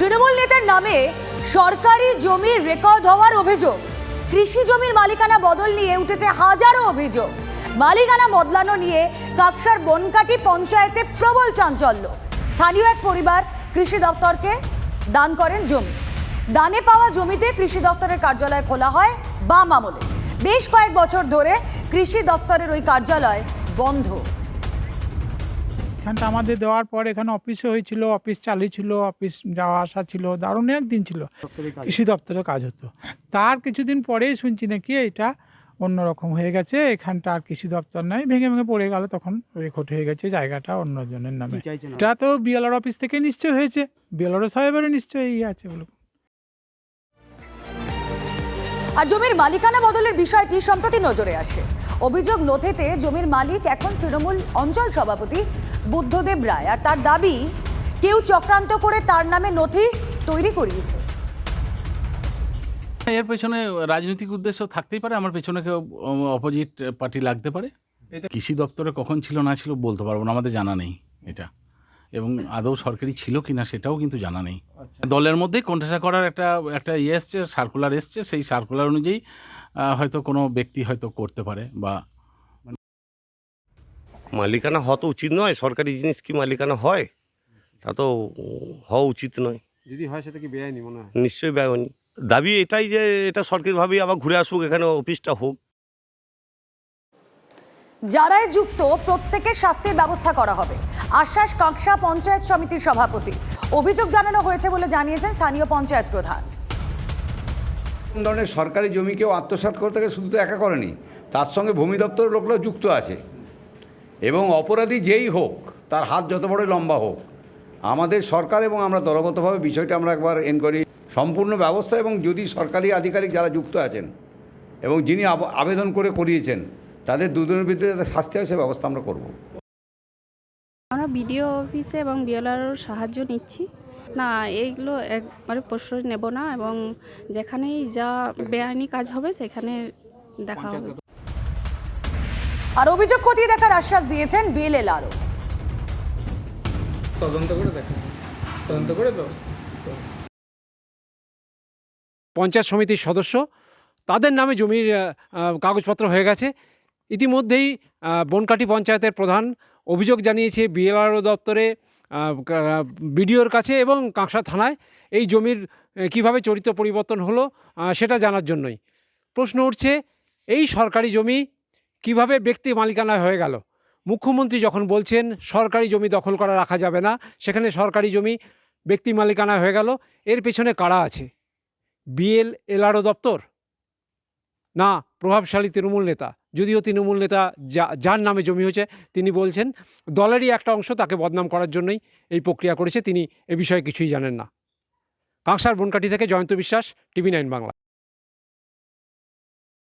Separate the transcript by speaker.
Speaker 1: তৃণমূল নেতার নামে সরকারি জমির রেকর্ড হওয়ার অভিযোগ। কৃষি জমির মালিকানা বদল নিয়ে উঠেছে হাজারো অভিযোগ। মালিকানা বদলানো নিয়ে কাকসার বনকাটি পঞ্চায়েতে প্রবল চাঞ্চল্য। স্থানীয় এক পরিবার কৃষি দপ্তরকে দান করেন জমি। দানে পাওয়া জমিতে কৃষি দপ্তরের কার্যালয় খোলা হয় বাম আমলে। বেশ কয়েক বছর ধরে কৃষি দপ্তরের ওই কার্যালয় বন্ধ।
Speaker 2: এখানটা আমাদের দেওয়ার পর এখানে অফিসে হয়েছিল অফিস চালু ছিল অফিস যাওয়া আসা ছিল দারুণ একদিন ছিল। কৃষি দপ্তরে কাজ হতো। তার কিছুদিন পরেই শুনছি নাকি এটা অন্যরকম হয়ে গেছে এখানটা আর কৃষি দপ্তর নাই ভেঙে ভেঙে পড়ে গেল তখন রেকর্ড হয়ে গেছে জায়গাটা অন্যজনের নামে। এটা তো বিএলআর অফিস থেকে নিশ্চয় হয়েছে বিএলআর সাহেবেরও নিশ্চয়ই আছে বলে
Speaker 1: আর জমির মালিকানা বদলের বিষয়টি সম্প্রতি নজরে আসে। অভিযোগ নথিতে জমির মালিক এখন তৃণমূল অঞ্চল সভাপতি বুদ্ধদেব রায় আর তার দাবি কেউ চক্রান্ত করে তার নামে নথি তৈরি করিয়েছে।
Speaker 3: এর পেছনে রাজনৈতিক উদ্দেশ্য থাকতেই পারে আমার পেছনে কেউ অপোজিট পার্টি লাগতে পারে। কৃষি দপ্তরে কখন ছিল না ছিল বলতে পারব না আমাদের জানা নেই এটা। এবং আদৌ সরকারি ছিল কি না সেটাও কিন্তু জানা নেই। দলের মধ্যেই কণ্ঠাসা করার একটা একটা ইয়ে এসছে সার্কুলার এসছে সেই সার্কুলার অনুযায়ী হয়তো কোনো ব্যক্তি হয়তো করতে পারে বা
Speaker 4: মালিকানা হওয়া তো উচিত নয় সরকারি জিনিস কি মালিকানা হয়? তা তো হওয়া উচিত নয়।
Speaker 5: যদি হয় সেটা কি বেআইনি মনে হয়?
Speaker 4: নিশ্চয়ই ব্যয়নি দাবি এটাই যে এটা সরকারিভাবেই আবার ঘুরে আসুক এখানে অফিসটা হোক।
Speaker 1: যারাই যুক্ত প্রত্যেকের শাস্তির ব্যবস্থা করা হবে। আশ্বাস কাঁকসা পঞ্চায়েত সমিতির সভাপতি। অভিযোগ জানানো হয়েছে বলে জানিয়েছেন স্থানীয় পঞ্চায়েত প্রধান।
Speaker 6: কোন ধরনের সরকারি জমি কেউ আত্মসাৎ করতে গেলে শুধু তো একা করেনি তার সঙ্গে ভূমি দপ্তরের লোকরাও যুক্ত আছে। এবং অপরাধী যেই হোক, তার হাত যত বড় লম্বা হোক, আমাদের সরকার এবং আমরা দলগতভাবে বিষয়টা আমরা একবার এনকোয়ারি সম্পূর্ণ ব্যবস্থা এবং যদি সরকারি আধিকারিক যারা যুক্ত আছেন এবং যিনি আব- আবেদন করে করিয়েছেন, তাদের দুজনের ভিতরে শাস্তি হয় সে ব্যবস্থা আমরা করব।
Speaker 7: আমরা বিডিও অফিসে এবং বিএলআরওর সাহায্য নিচ্ছি। না এইগুলো একবারে প্রশ্রয় নেব না এবং যেখানেই যা বেআইনি কাজ হবে, সেখানে দেখা হবে।
Speaker 1: আর অভিযোগ খতিয়ে দেখার আশ্বাস দিয়েছেন বিএলএল আরও।
Speaker 8: তদন্ত করে দেখে। তদন্ত করে ব্যবস্থা
Speaker 5: পঞ্চায়েত সমিতির সদস্য তাদের নামে জমির কাগজপত্র হয়ে গেছে। ইতিমধ্যেই আহ, বনকাটি পঞ্চায়েতের প্রধান অভিযোগ জানিয়েছে বিএলআরও দপ্তরে বিডিওর কাছে এবং কাঁকসা থানায় এই জমির কীভাবে চরিত্র পরিবর্তন হলো সেটা জানার জন্যই। প্রশ্ন উঠছে এই সরকারি জমি কীভাবে ব্যক্তি মালিকানা হয়ে গেল? মুখ্যমন্ত্রী যখন বলছেন, সরকারি জমি দখল করা রাখা যাবে না, সেখানে সরকারি জমি ব্যক্তি মালিকানা হয়ে গেল, এর পেছনে কারা আছে? বিএল এলআরও দপ্তর? না, প্রভাবশালী তৃণমূল নেতা। যদিও তৃণমূল নেতা যা, যার নামে জমি হয়েছে, তিনি বলছেন, দলেরই একটা অংশ তাকে বদনাম করার জন্যই এই প্রক্রিয়া করেছে, তিনি এ বিষয়ে কিছুই জানেন না। কাঁকসার বনকাটি থেকে জয়ন্ত বিশ্বাস, টিভি নাইন বাংলা।